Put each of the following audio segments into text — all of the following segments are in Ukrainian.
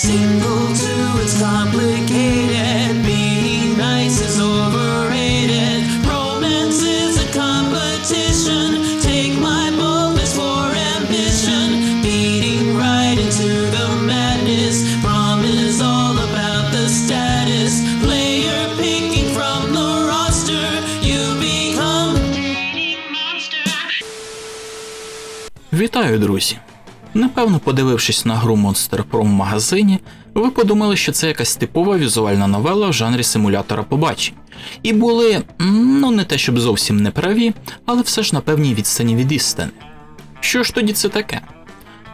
Single to it's complicated. Being nice is overrated. Romance is a competition. Take my boldness for ambition. Beating right into the madness. Prom is all about the status. Player picking from the roster. You become a dating monster. Вітаю, друзі! Напевно, подивившись на гру Monster Pro в магазині, ви подумали, що це якась типова візуальна новела в жанрі симулятора побачень. І були, ну не те щоб зовсім не праві, але все ж на певній відстані від істини. Що ж тоді це таке?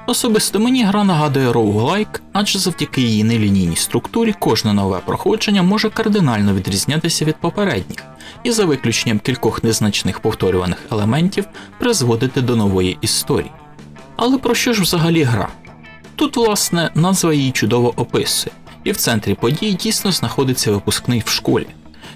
Особисто мені гра нагадує роуглайк, адже завдяки її нелінійній структурі кожне нове проходження може кардинально відрізнятися від попередніх, і за виключенням кількох незначних повторюваних елементів призводити до нової історії. Але про що ж взагалі гра? Тут, власне, назва її чудово описує, і в центрі подій дійсно знаходиться випускний в школі,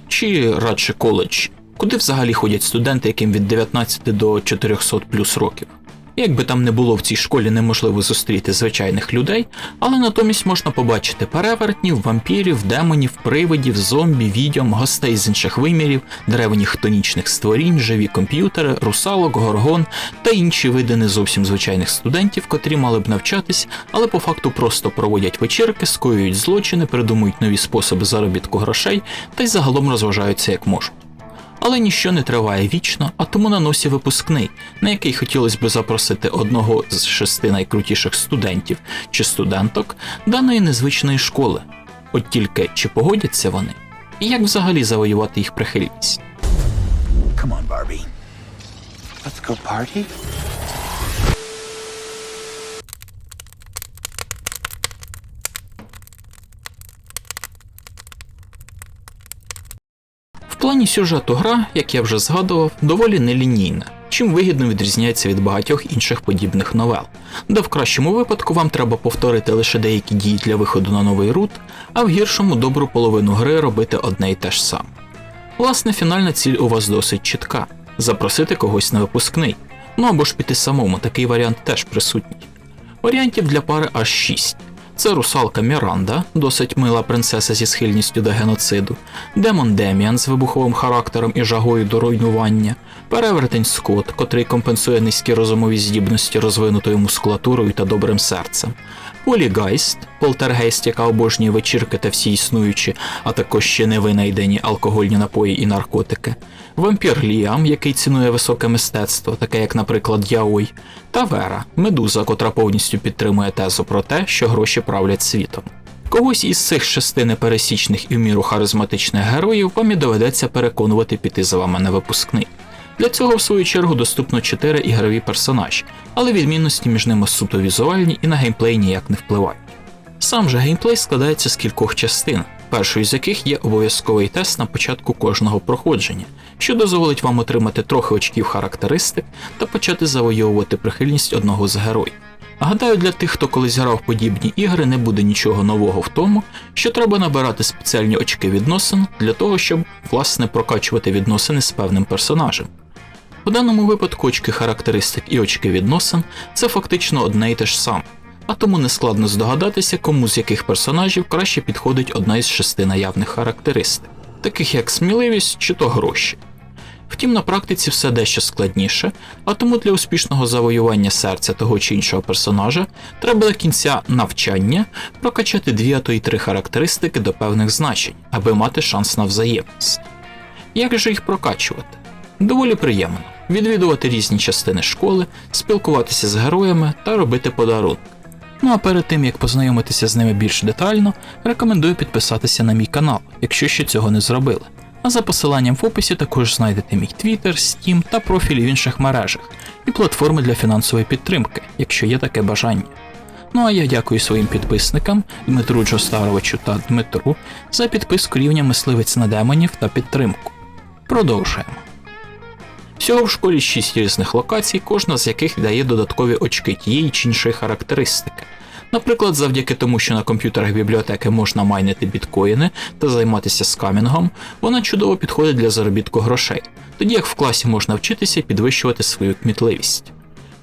чи радше коледж, куди взагалі ходять студенти, яким від 19 до 400 плюс років. Як би там не було в цій школі неможливо зустріти звичайних людей, але натомість можна побачити перевертнів, вампірів, демонів, привидів, зомбі, відьом, гостей з інших вимірів, древніх хтонічних створінь, живі комп'ютери, русалок, горгон та інші види не зовсім звичайних студентів, котрі мали б навчатись, але по факту просто проводять вечірки, скоюють злочини, придумують нові способи заробітку грошей та й загалом розважаються як можуть. Але ніщо не триває вічно, а тому на носі випускний, на який хотілося б запросити одного з шести найкрутіших студентів чи студенток даної незвичної школи. От тільки чи погодяться вони, і як взагалі завоювати їх прихильність. Come on, Barbie. Let's go party. Плані сюжету гра, як я вже згадував, доволі нелінійна, чим вигідно відрізняється від багатьох інших подібних новел, де в кращому випадку вам треба повторити лише деякі дії для виходу на новий рут, а в гіршому добру половину гри робити одне й те ж саме. Власне, фінальна ціль у вас досить чітка запросити когось на випускний, ну або ж піти самому, такий варіант теж присутній. Варіантів для пари аж 6. Це русалка Міранда, досить мила принцеса зі схильністю до геноциду, демон Деміан з вибуховим характером і жагою до руйнування, перевертень Скот, котрий компенсує низькі розумові здібності розвинутою мускулатурою та добрим серцем, Полігайст, полтергейст, яка обожнює вечірки та всі існуючі, а також ще не винайдені алкогольні напої і наркотики, вампір Ліам, який цінує високе мистецтво, таке як, наприклад, Яой, та Вера, медуза, котра повністю підтримує тезу про те, що гроші правлять світом. Когось із цих шести непересічних і в міру харизматичних героїв вам і доведеться переконувати піти за вами на випускний. Для цього, в свою чергу, доступно 4 ігрові персонажі, але відмінності між ними суто візуальні і на геймплей ніяк не впливають. Сам же геймплей складається з кількох частин, першою з яких є обов'язковий тест на початку кожного проходження, що дозволить вам отримати трохи очків характеристик та почати завойовувати прихильність одного з героїв. Гадаю, для тих, хто колись грав подібні ігри, не буде нічого нового в тому, що треба набирати спеціальні очки відносин для того, щоб власне прокачувати відносини з певним персонажем. У даному випадку очки характеристик і очки відносин це фактично одне й те ж саме, а тому нескладно здогадатися, кому з яких персонажів краще підходить одна із шести наявних характеристик, таких як сміливість чи то гроші. Втім, на практиці все дещо складніше, а тому для успішного завоювання серця того чи іншого персонажа треба до кінця навчання прокачати дві, а то й три характеристики до певних значень, аби мати шанс на взаємність. Як же їх прокачувати? Доволі приємно відвідувати різні частини школи, спілкуватися з героями та робити подарунки. Ну а перед тим як познайомитися з ними більш детально, рекомендую підписатися на мій канал, якщо ще цього не зробили. А за посиланням в описі також знайдете мій Twitter, Steam та профілі в інших мережах і платформи для фінансової підтримки, якщо є таке бажання. Ну а я дякую своїм підписникам Дмитру Джостаровичу та Дмитру за підписку рівня мисливець на демонів та підтримку. Продовжуємо. Всього в школі 6 різних локацій, кожна з яких дає додаткові очки тієї чи іншої характеристики. Наприклад, завдяки тому, що на комп'ютерах бібліотеки можна майнити біткоїни та займатися скамінгом, вона чудово підходить для заробітку грошей, тоді як в класі можна вчитися підвищувати свою кмітливість.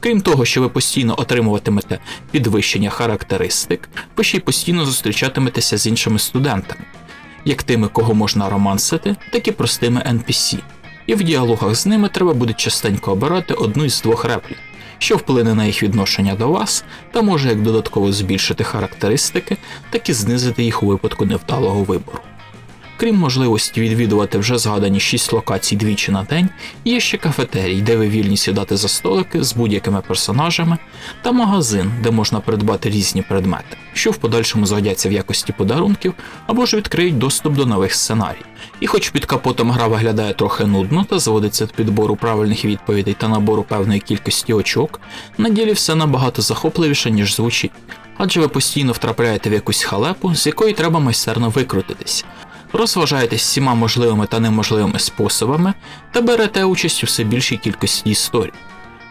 Крім того, що ви постійно отримуватимете підвищення характеристик, ви ще й постійно зустрічатиметеся з іншими студентами, як тими, кого можна романсити, так і простими NPC. І в діалогах з ними треба буде частенько обирати одну із двох реплік, що вплине на їх відношення до вас, та може як додатково збільшити характеристики, так і знизити їх у випадку невдалого вибору. Крім можливості відвідувати вже згадані 6 локацій двічі на день, є ще кафетерій, де ви вільні сідати за столики з будь-якими персонажами, та магазин, де можна придбати різні предмети, що в подальшому згодяться в якості подарунків або ж відкриють доступ до нових сценарій. І хоч під капотом гра виглядає трохи нудно та зводиться до підбору правильних відповідей та набору певної кількості очок, на ділі все набагато захопливіше, ніж звучить. Адже ви постійно втрапляєте в якусь халепу, з якої треба майстерно викрутитись розважаєтесь всіма можливими та неможливими способами та берете участь у все більшій кількості історій.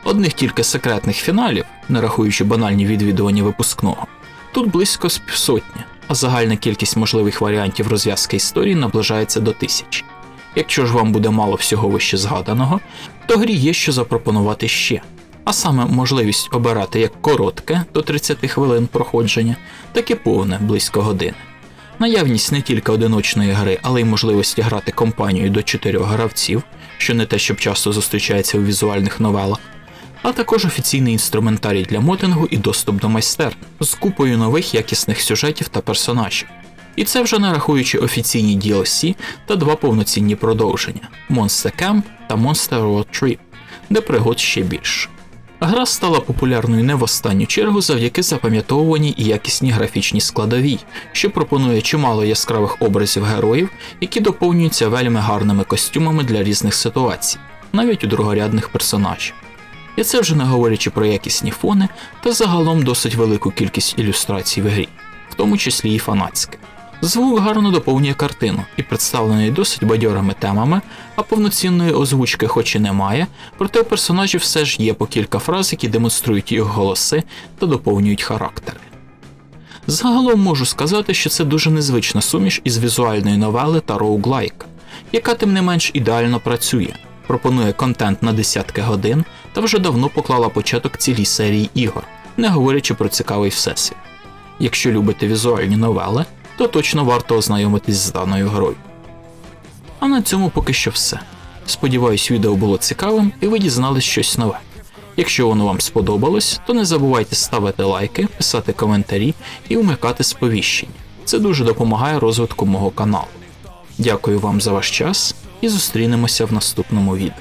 Одних тільки секретних фіналів, не рахуючи банальні відвідування випускного, тут близько з півсотні, а загальна кількість можливих варіантів розв'язки історії наближається до тисячі. Якщо ж вам буде мало всього вище згаданого, то грі є що запропонувати ще, а саме можливість обирати як коротке до 30 хвилин проходження, так і повне близько години. Наявність не тільки одиночної гри, але й можливості грати компанією до 4 гравців, що не те, щоб часто зустрічається у візуальних новелах, а також офіційний інструментарій для мотингу і доступ до майстерні з купою нових якісних сюжетів та персонажів. І це вже не рахуючи офіційні DLC та два повноцінні продовження Monster Camp та Monster Road Trip, де пригод ще більше. Гра стала популярною не в останню чергу завдяки запам'ятовуваній і якісній графічній складовій, що пропонує чимало яскравих образів героїв, які доповнюються вельми гарними костюмами для різних ситуацій, навіть у другорядних персонажів. І це вже не говорячи про якісні фони та загалом досить велику кількість ілюстрацій в грі, в тому числі і фанатських. Звук гарно доповнює картину і представлений досить бадьорими темами, а повноцінної озвучки хоч і немає, проте у персонажів все ж є по кілька фраз, які демонструють їх голоси та доповнюють характери. Загалом можу сказати, що це дуже незвична суміш із візуальної новели та роуглайк, яка тим не менш ідеально працює, пропонує контент на десятки годин та вже давно поклала початок цілій серії ігор, не говорячи про цікавий всесвіт. Якщо любите візуальні новели, то точно варто ознайомитись з даною грою. А на цьому поки що все. Сподіваюсь, відео було цікавим і ви дізнались щось нове. Якщо воно вам сподобалось, то не забувайте ставити лайки, писати коментарі і вмикати сповіщення. Це дуже допомагає розвитку мого каналу. Дякую вам за ваш час і зустрінемося в наступному відео.